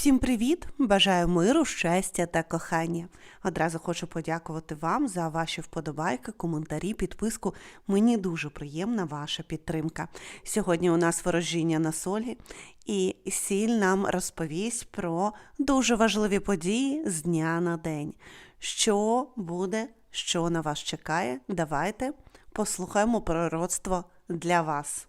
Всім привіт! Бажаю миру, щастя та кохання. Одразу хочу подякувати вам за ваші вподобайки, коментарі, підписку. Мені дуже приємна ваша підтримка. Сьогодні у нас ворожіння на солі, і сіль нам розповість про дуже важливі події з дня на день. Що буде, що на вас чекає? Давайте послухаємо пророцтво для вас.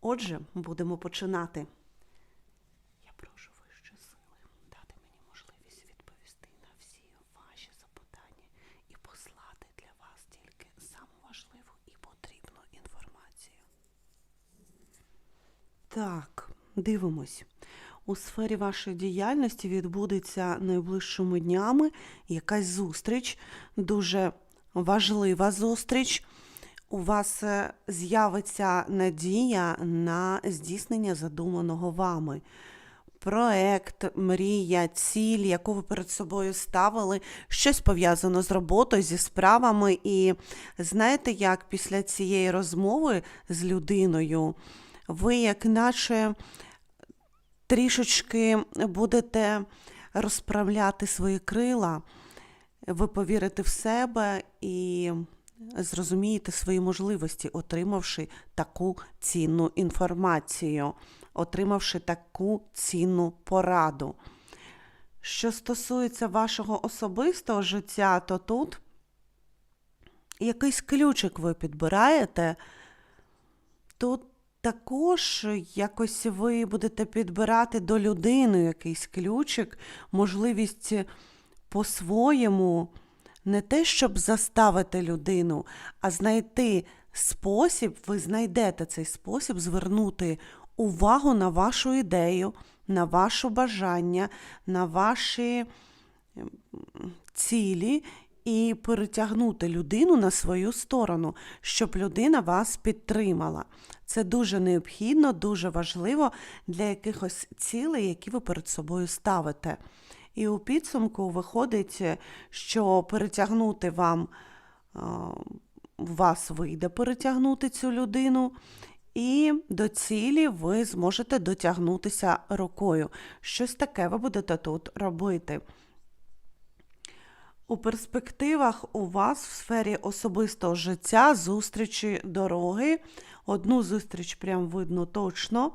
Отже, будемо починати. Я прошу вище сили дати мені можливість відповісти на всі ваші запитання і послати для вас тільки саму важливу і потрібну інформацію. Так, дивимось. У сфері вашої діяльності відбудеться найближчими днями якась зустріч, дуже важлива зустріч. У вас е, з'явиться надія на здійснення задуманого вами. Проект, мрія, ціль, яку ви перед собою ставили, щось пов'язано з роботою, зі справами. І знаєте, як після цієї розмови з людиною ви, як наче трішечки будете розправляти свої крила, ви повірите в себе і зрозумієте свої можливості, отримавши таку цінну інформацію, отримавши таку цінну пораду. Що стосується вашого особистого життя, то тут якийсь ключик ви підбираєте. Тут також якось ви будете підбирати до людини якийсь ключик, можливість по-своєму не те, щоб заставити людину, а знайти спосіб, ви знайдете цей спосіб звернути увагу на вашу ідею, на ваше бажання, на ваші ем, цілі. І перетягнути людину на свою сторону, щоб людина вас підтримала. Це дуже необхідно, дуже важливо для якихось цілей, які ви перед собою ставите. І у підсумку виходить, що перетягнути вам вас вийде перетягнути цю людину, і до цілі ви зможете дотягнутися рукою. Щось таке ви будете тут робити. У перспективах у вас в сфері особистого життя зустрічі дороги. Одну зустріч прям видно точно.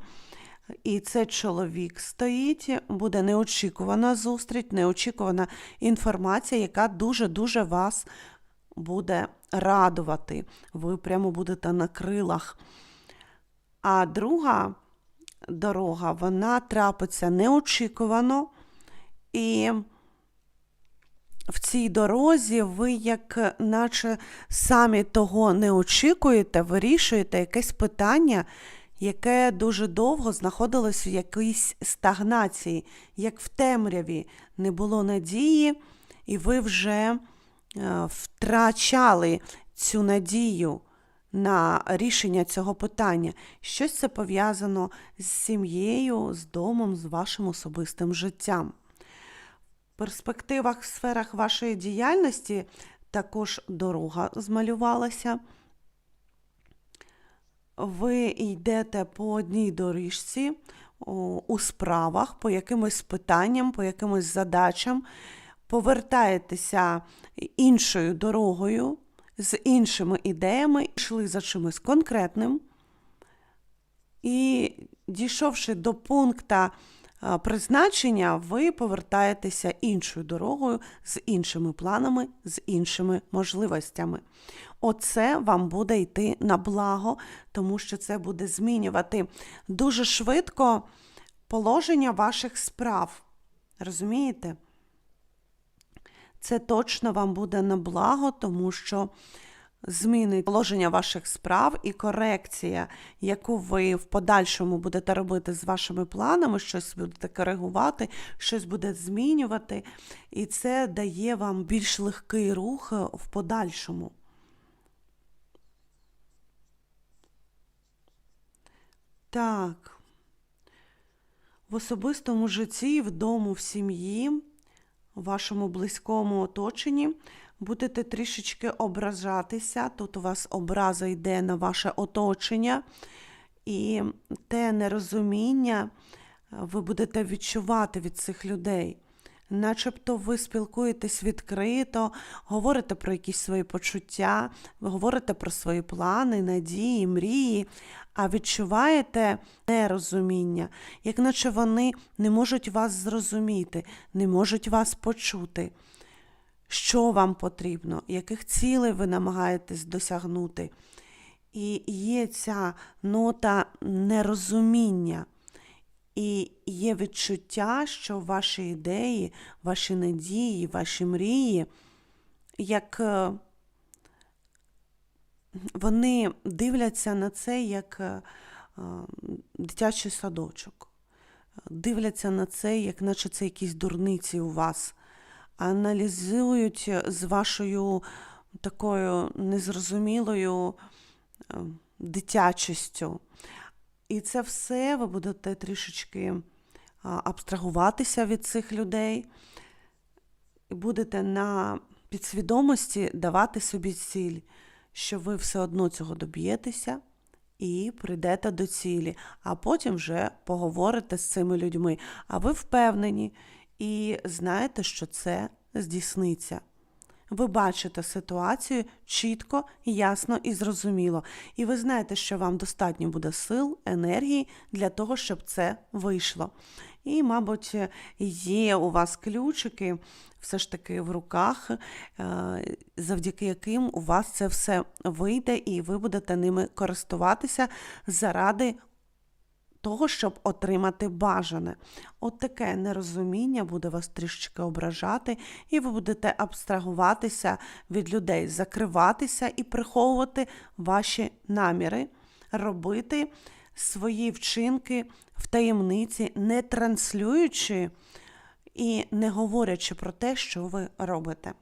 І це чоловік стоїть, буде неочікувана зустріч, неочікувана інформація, яка дуже-дуже вас буде радувати. Ви прямо будете на крилах. А друга дорога, вона трапиться неочікувано. І в цій дорозі ви, як наче самі того не очікуєте, вирішуєте якесь питання яке дуже довго знаходилось в якійсь стагнації, як в темряві не було надії, і ви вже е, втрачали цю надію на рішення цього питання. Щось це пов'язано з сім'єю, з домом, з вашим особистим життям. Перспективах в сферах вашої діяльності також дорога змалювалася ви йдете по одній доріжці у справах, по якимось питанням, по якимось задачам, повертаєтеся іншою дорогою, з іншими ідеями, йшли за чимось конкретним. І, дійшовши до пункта призначення, ви повертаєтеся іншою дорогою з іншими планами, з іншими можливостями. Оце вам буде йти на благо, тому що це буде змінювати дуже швидко положення ваших справ. Розумієте? Це точно вам буде на благо, тому що зміни положення ваших справ і корекція, яку ви в подальшому будете робити з вашими планами, щось будете коригувати, щось буде змінювати, і це дає вам більш легкий рух в подальшому. Так, в особистому житті, вдома, в сім'ї, в вашому близькому оточенні будете трішечки ображатися. Тут у вас образа йде на ваше оточення, і те нерозуміння ви будете відчувати від цих людей. Начебто ви спілкуєтесь відкрито, говорите про якісь свої почуття, ви говорите про свої плани, надії, мрії, а відчуваєте нерозуміння, як наче вони не можуть вас зрозуміти, не можуть вас почути, що вам потрібно, яких цілей ви намагаєтесь досягнути. І є ця нота нерозуміння. І є відчуття, що ваші ідеї, ваші надії, ваші мрії, як е, вони дивляться на це як е, е, дитячий садочок. Дивляться на це, як наче це якісь дурниці у вас. Аналізують з вашою такою незрозумілою е, дитячістю. І це все ви будете трішечки абстрагуватися від цих людей, і будете на підсвідомості давати собі ціль, що ви все одно цього доб'єтеся і прийдете до цілі, а потім вже поговорите з цими людьми. А ви впевнені і знаєте, що це здійсниться. Ви бачите ситуацію чітко, ясно і зрозуміло. І ви знаєте, що вам достатньо буде сил, енергії для того, щоб це вийшло. І, мабуть, є у вас ключики все ж таки в руках, е, завдяки яким у вас це все вийде, і ви будете ними користуватися заради того, щоб отримати бажане. От таке нерозуміння буде вас трішечки ображати, і ви будете абстрагуватися від людей, закриватися і приховувати ваші наміри, робити свої вчинки в таємниці, не транслюючи і не говорячи про те, що ви робите.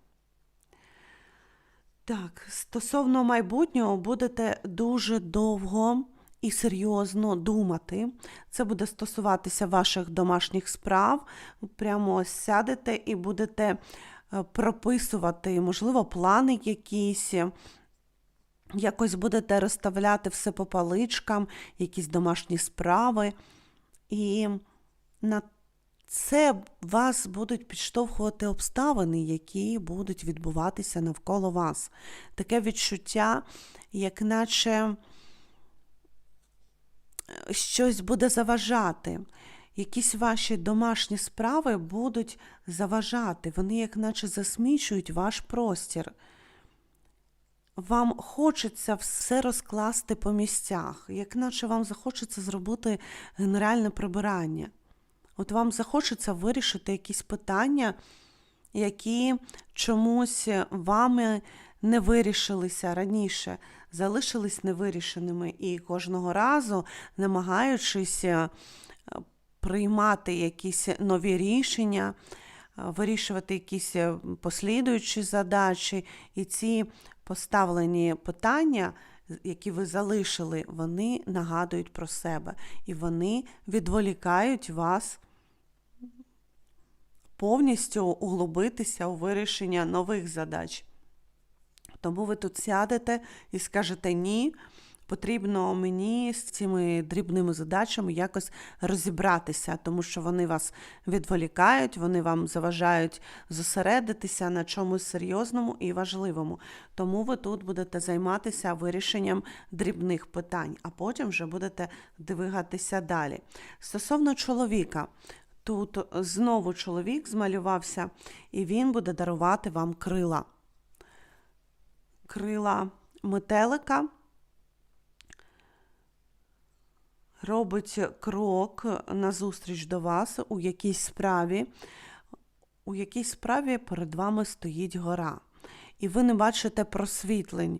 Так, стосовно майбутнього будете дуже довго і серйозно думати. Це буде стосуватися ваших домашніх справ. Прямо сядете і будете е, прописувати, можливо, плани якісь. Якось будете розставляти все по паличкам, якісь домашні справи. І на це вас будуть підштовхувати обставини, які будуть відбуватися навколо вас. Таке відчуття, як наче щось буде заважати. Якісь ваші домашні справи будуть заважати, вони, як наче засмічують ваш простір. Вам хочеться все розкласти по місцях, як наче вам захочеться зробити генеральне прибирання. От вам захочеться вирішити якісь питання, які чомусь вами не вирішилися раніше, залишились невирішеними. І кожного разу, намагаючись е, приймати якісь нові рішення, е, вирішувати якісь е, послідуючі задачі, і ці поставлені питання. Які ви залишили, вони нагадують про себе, і вони відволікають вас повністю углубитися у вирішення нових задач. Тому ви тут сядете і скажете ні. Потрібно мені з цими дрібними задачами якось розібратися, тому що вони вас відволікають, вони вам заважають зосередитися на чомусь серйозному і важливому. Тому ви тут будете займатися вирішенням дрібних питань, а потім вже будете двигатися далі. Стосовно чоловіка, тут знову чоловік змалювався, і він буде дарувати вам крила. Крила метелика. робить крок назустріч до вас у якійсь справі, у якійсь справі перед вами стоїть гора. І ви не бачите просвітлень.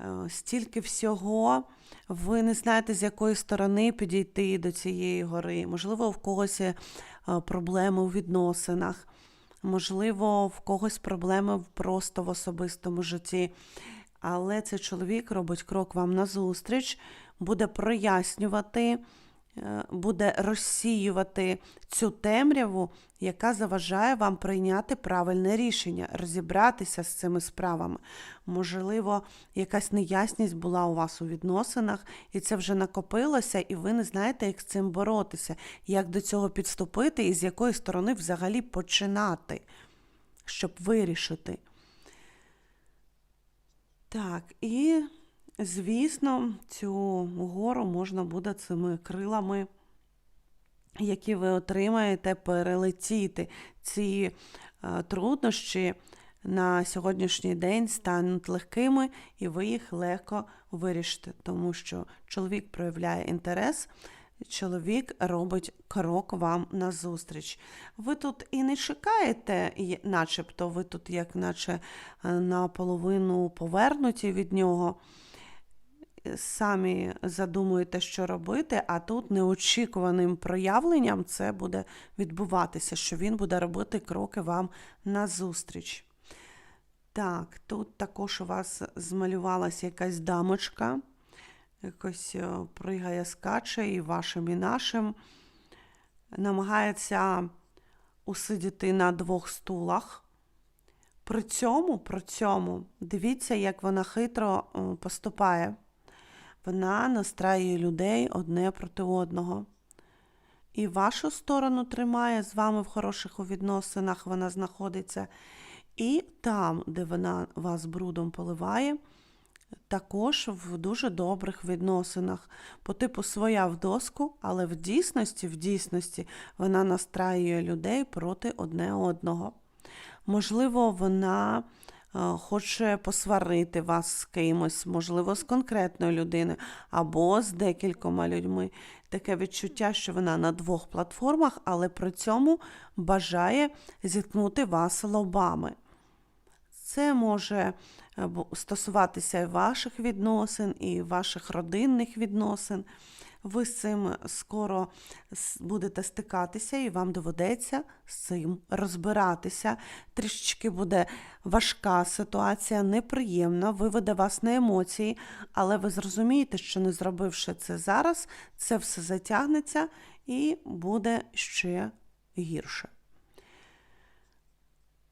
Е, Стільки всього, ви не знаєте, з якої сторони підійти до цієї гори. Можливо, в когось е, проблеми у відносинах, можливо, в когось проблеми просто в особистому житті. Але цей чоловік робить крок вам назустріч, буде прояснювати буде розсіювати цю темряву, яка заважає вам прийняти правильне рішення, розібратися з цими справами. Можливо, якась неясність була у вас у відносинах, і це вже накопилося, і ви не знаєте, як з цим боротися, як до цього підступити і з якої сторони взагалі починати, щоб вирішити. Так, і, звісно, цю гору можна буде цими крилами, які ви отримаєте, перелетіти. Ці е, труднощі на сьогоднішній день стануть легкими, і ви їх легко вирішите, тому що чоловік проявляє інтерес. Чоловік робить крок вам назустріч. Ви тут і не чекаєте, начебто ви тут, як наче е, наполовину повернуті від нього, самі задумуєте, що робити, а тут неочікуваним проявленням це буде відбуватися, що він буде робити кроки вам назустріч. Так, тут також у вас змалювалася якась дамочка якось е, пригає, скаче і вашим, і нашим. Намагається усидіти на двох стулах. При цьому, при цьому, дивіться, як вона хитро е, поступає. Вона настраює людей одне проти одного. І вашу сторону тримає з вами в хороших відносинах, вона знаходиться. І там, де вона вас брудом поливає, також в дуже добрих відносинах. По типу своя в доску, але в дійсності, в дійсності вона настраює людей проти одне одного. Можливо, вона хоче посварити вас з кимось, можливо, з конкретною людиною або з декількома людьми. Таке відчуття, що вона на двох платформах, але при цьому бажає зіткнути вас лобами. Це може е, стосуватися і ваших відносин, і ваших родинних відносин. Ви з цим скоро будете стикатися, і вам доведеться з цим розбиратися. Трішечки буде важка ситуація, неприємна, виведе вас на емоції, але ви зрозумієте, що не зробивши це зараз, це все затягнеться і буде ще гірше.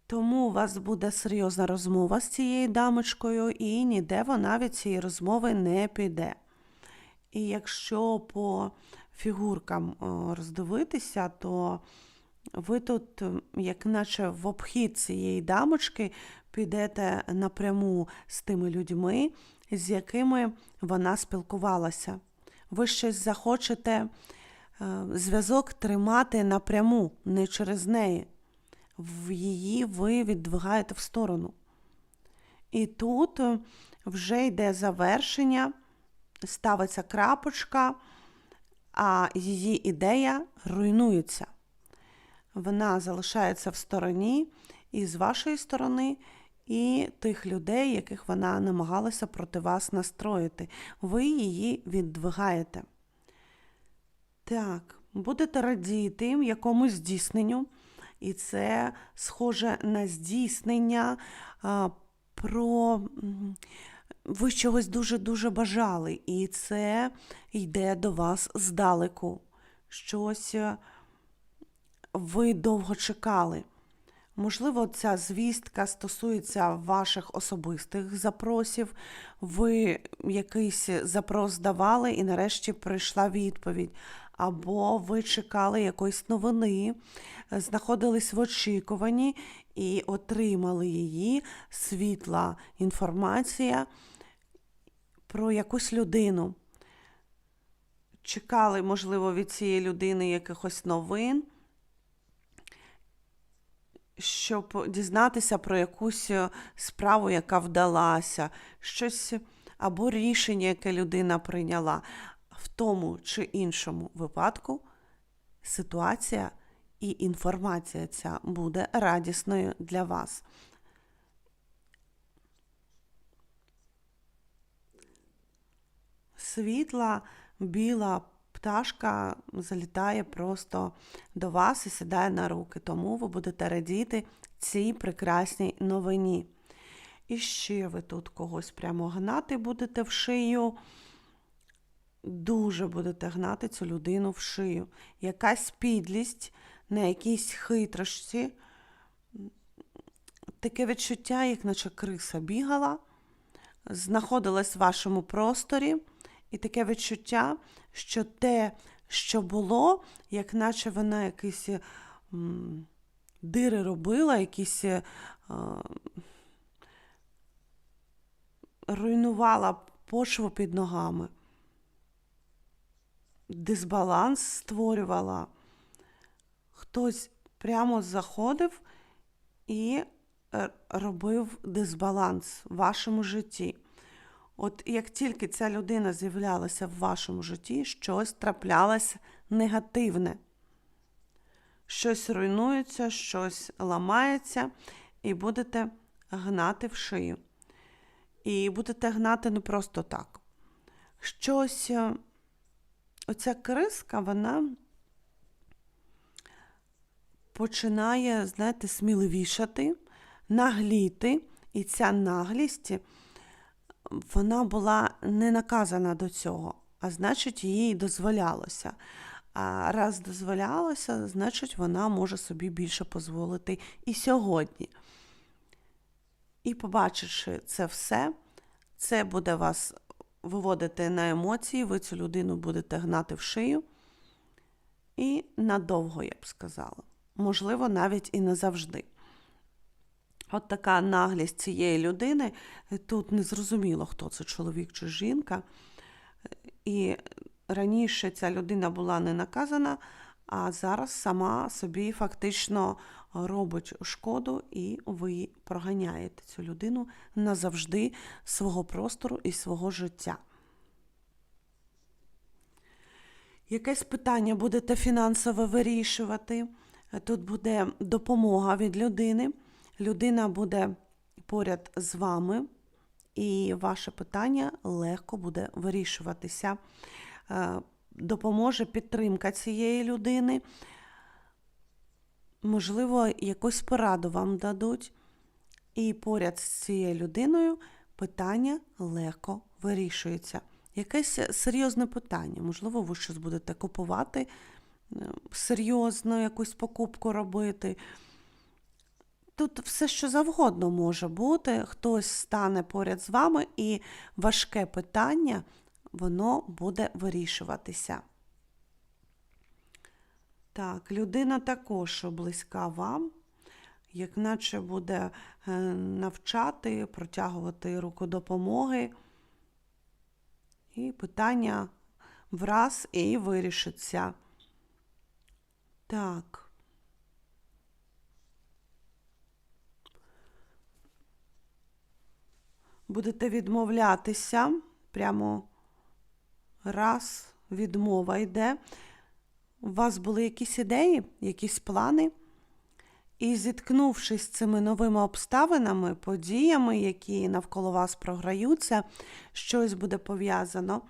Тому у вас буде серйозна розмова з цією дамочкою, і ніде вона від цієї розмови не піде. І якщо по фігуркам роздивитися, то ви тут, як наче в обхід цієї дамочки, підете напряму з тими людьми, з якими вона спілкувалася. Ви щось захочете е, зв'язок тримати напряму, не через неї в її ви віддвигаєте в сторону. І тут е, вже йде завершення, ставиться крапочка, а її ідея руйнується. Вона залишається в стороні і з вашої сторони, і тих людей, яких вона намагалася проти вас настроїти. Ви її віддвигаєте. Так, будете радіти якомусь здійсненню і це схоже на здійснення а, про. Ви чогось дуже-дуже бажали, і це йде до вас здалеку. Щось е, ви довго чекали. Можливо, ця звістка стосується ваших особистих запросів. Ви якийсь запрос давали, і нарешті прийшла відповідь або ви чекали якоїсь новини, знаходились в очікуванні і отримали її світла інформація про якусь людину. Чекали, можливо, від цієї людини якихось новин, щоб дізнатися про якусь справу, яка вдалася, щось або рішення, яке людина прийняла в тому чи іншому випадку ситуація і інформація ця буде радісною для вас. Світла, біла пташка залітає просто до вас і сідає на руки, тому ви будете радіти цій прекрасній новині. І ще ви тут когось прямо гнати будете в шию дуже будете гнати цю людину в шию. Якась підлість на якійсь хитрості, таке відчуття, як наче криса бігала, знаходилась в вашому просторі, і таке відчуття, що те, що було, як наче вона якісь м, дири робила, якісь е, руйнувала почву під ногами, дисбаланс створювала. Хтось прямо заходив і е, робив дисбаланс в вашому житті. От як тільки ця людина з'являлася в вашому житті, щось траплялося негативне. Щось руйнується, щось ламається, і будете гнати в шию. І будете гнати не просто так. Щось, е, оця криска, вона починає, знаєте, сміливішати, нагліти, і ця наглість, вона була не наказана до цього, а значить, їй дозволялося. А раз дозволялося, значить, вона може собі більше дозволити і сьогодні. І побачивши це все, це буде вас виводити на емоції, ви цю людину будете гнати в шию. І надовго, я б сказала. Можливо, навіть і назавжди. От така наглість цієї людини. Тут не зрозуміло, хто це чоловік чи жінка. І раніше ця людина була не наказана, а зараз сама собі фактично робить шкоду, і ви проганяєте цю людину назавжди свого простору і свого життя. Якесь питання будете фінансово вирішувати. Тут буде допомога від людини. Людина буде поряд з вами, і ваше питання легко буде вирішуватися. Е, Допоможе підтримка цієї людини. Можливо, якусь пораду вам дадуть. І поряд з цією людиною питання легко вирішується. Якесь серйозне питання. Можливо, ви щось будете купувати, е, серйозно якусь покупку робити. Тут все, що завгодно може бути. Хтось стане поряд з вами, і важке питання воно буде вирішуватися. Так, людина також близька вам, як наче буде е, навчати, протягувати руку допомоги. І питання враз і вирішиться. Так. Будете відмовлятися, прямо раз відмова йде. У вас були якісь ідеї, якісь плани, і зіткнувшись з цими новими обставинами, подіями, які навколо вас програються, щось буде пов'язано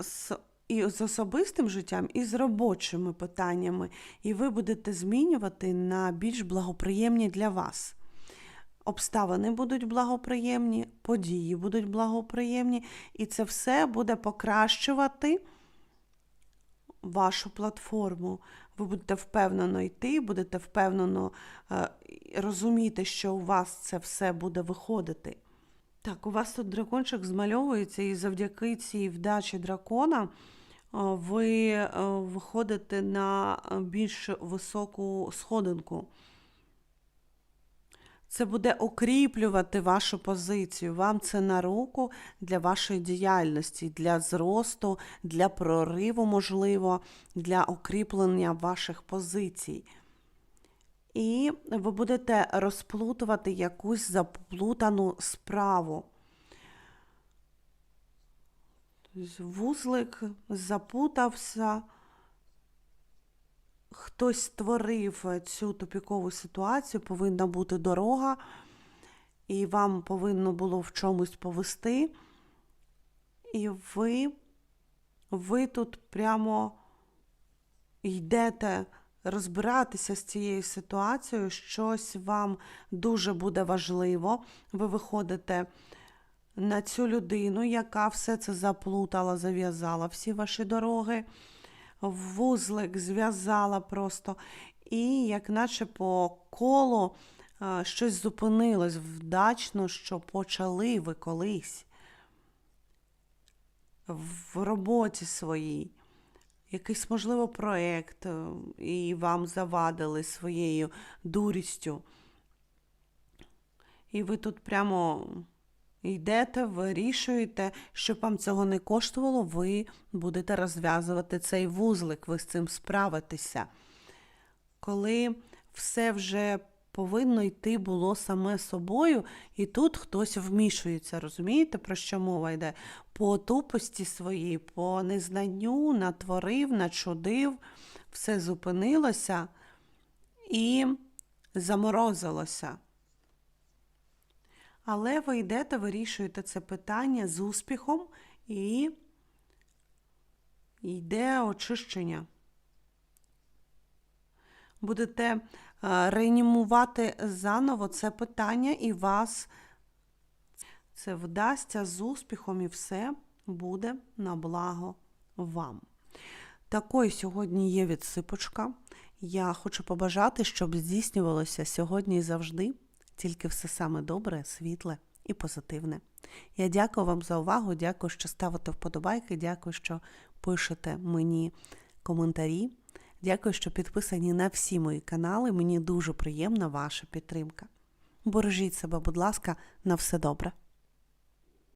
з, і з особистим життям, і з робочими питаннями, і ви будете змінювати на більш благоприємні для вас. Обставини будуть благоприємні, події будуть благоприємні, і це все буде покращувати вашу платформу. Ви будете впевнено йти, будете впевнено е, розуміти, що у вас це все буде виходити. Так, у вас тут дракончик змальовується, і завдяки цій вдачі дракона е, ви е, виходите на більш високу сходинку. Це буде укріплювати вашу позицію. Вам це на руку для вашої діяльності, для зросту, для прориву, можливо, для укріплення ваших позицій. І ви будете розплутувати якусь заплутану справу. Вузлик запутався хтось створив е, цю тупікову ситуацію, повинна бути дорога, і вам повинно було в чомусь повести. І ви, ви тут прямо йдете розбиратися з цією ситуацією, щось вам дуже буде важливо. Ви виходите на цю людину, яка все це заплутала, зав'язала всі ваші дороги, вузлик зв'язала просто, і як наче по колу щось зупинилось вдачно, що почали ви колись в роботі своїй. Якийсь, можливо, проєкт, е, і вам завадили своєю дурістю. І ви тут прямо йдете, вирішуєте, щоб вам цього не коштувало, ви будете розв'язувати цей вузлик, ви з цим справитеся. Коли все вже повинно йти було саме собою, і тут хтось вмішується. Розумієте, про що мова йде? По тупості своїй, по незнанню, натворив, начудив, все зупинилося і заморозилося. Але ви йдете, вирішуєте це питання з успіхом і йде очищення. Будете е, реанімувати заново це питання, і вас це вдасться з успіхом, і все буде на благо вам. Такою сьогодні є відсипочка. Я хочу побажати, щоб здійснювалося сьогодні і завжди тільки все саме добре, світле і позитивне. Я дякую вам за увагу, дякую, що ставите вподобайки, дякую, що пишете мені коментарі. Дякую, що підписані на всі мої канали. Мені дуже приємна ваша підтримка. Бережіть себе, будь ласка, на все добре.